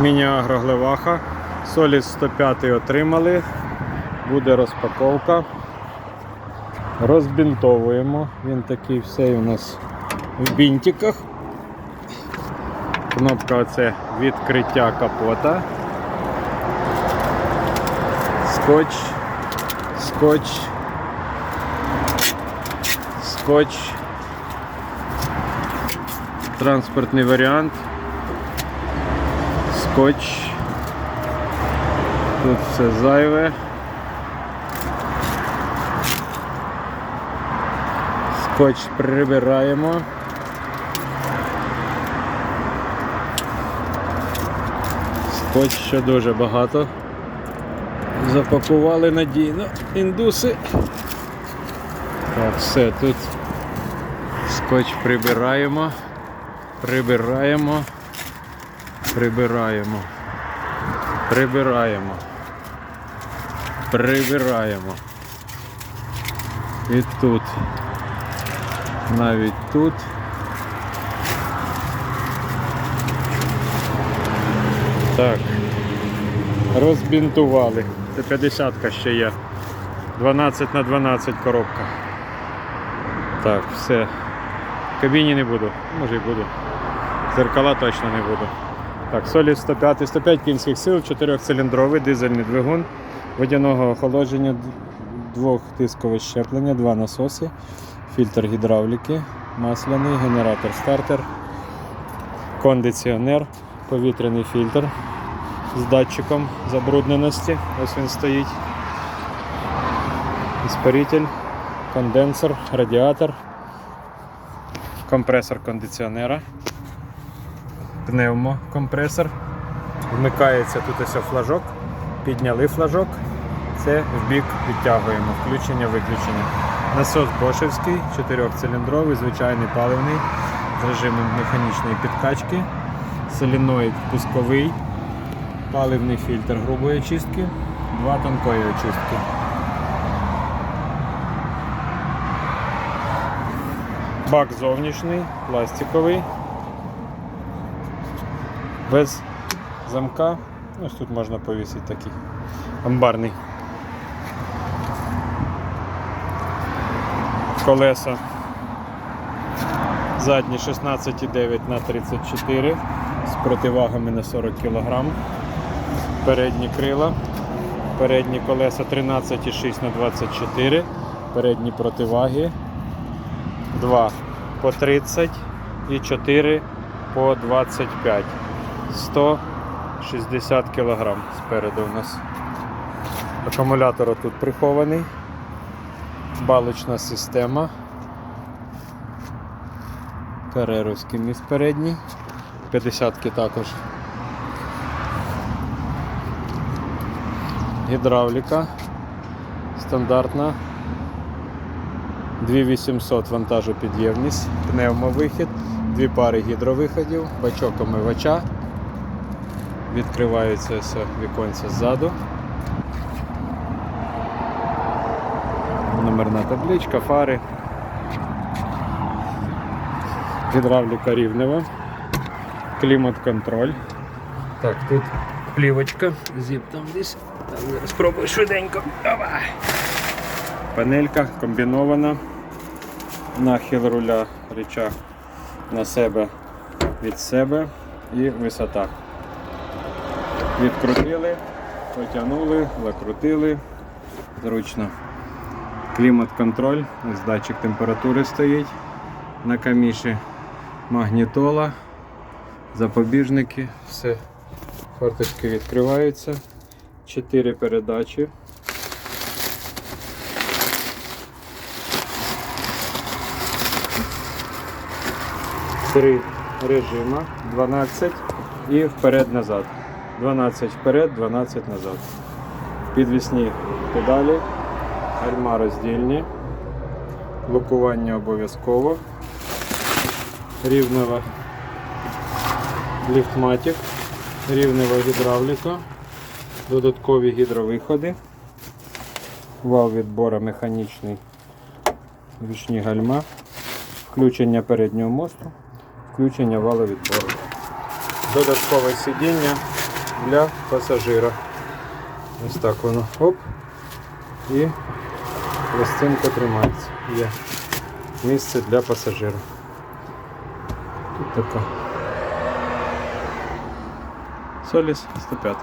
Міні-агроглеваха. Соліс 105 отримали. Буде розпаковка. Розбінтовуємо. Він такий все у нас в бінтиках. Кнопка оце відкриття капота. Скотч. Скотч. Скотч. Транспортний варіант. Скотч. Тут все зайве. Скотч прибираємо. Скотч ще дуже багато. Запакували надійно індуси. Так, все, тут скотч прибираємо, прибираємо, прибираємо, прибираємо, прибираємо. І тут, навіть тут. Так. Розбінтували. Це 50 ще є. 12 на 12 коробка. Так, все. В кабіні не буду. Може і буду. Зеркала точно не буду. Так, солі 105, 105 кінських сил, 4-циліндровий дизельний двигун, водяного охолодження, д- двохтискове щеплення, два насоси, фільтр гідравліки, масляний, генератор стартер, кондиціонер, повітряний фільтр з датчиком забрудненості. Ось він стоїть. Іспаритель, конденсор, радіатор, компресор кондиціонера, пневмокомпресор. Вмикається тут ось флажок. Підняли флажок. Це в бік відтягуємо. Включення-виключення. Насос Бошевський, 4-циліндровий, звичайний паливний з режимом механічної підкачки. Соліноїд пусковий, паливний фільтр грубої очистки, два тонкої очистки. Бак зовнішній, пластиковий, без замка. Ось тут можна повісити такий амбарний. Колеса задні 16,9 на 34 з противагами на 40 кг. Передні крила. Передні колеса 13,6 на 24. Передні противаги. 2 по 30 і 4 по 25. 160 кг спереду у нас. Акумулятор тут прихований. Балочна система. Кареровський міст передній. 50-ки також. Гідравліка стандартна. 2800 вантажопідємність, пневмовихід, дві пари гідровиходів, бачок омивача. Відкривається все віконце ззаду. Номерна табличка, фари. Гідравліка рівнева. Клімат-контроль. Так, тут плівочка. Зіп там десь. Там зараз спробую швиденько. Опа. Панелька комбінована. Нахил руля речах на себе від себе і висота. Відкрутили, потягнули, закрутили. Зручно. Клімат-контроль, ось датчик температури стоїть. На каміші магнітола, запобіжники, все. Форточки відкриваються. Чотири передачі. Три режима, 12 і вперед-назад. 12 вперед, 12 назад. Підвісні педалі, гальма роздільні, блокування обов'язково, рівнева ліфтматик, рівнева гідравліка, додаткові гідровиходи, вал відбора механічний, ручні гальма, включення переднього мосту, включення валовідбору. Додаткове сидіння для пасажира. Ось так воно. Оп. І пластинка тримається. Є місце для пасажира. Тут така. Соліс 105.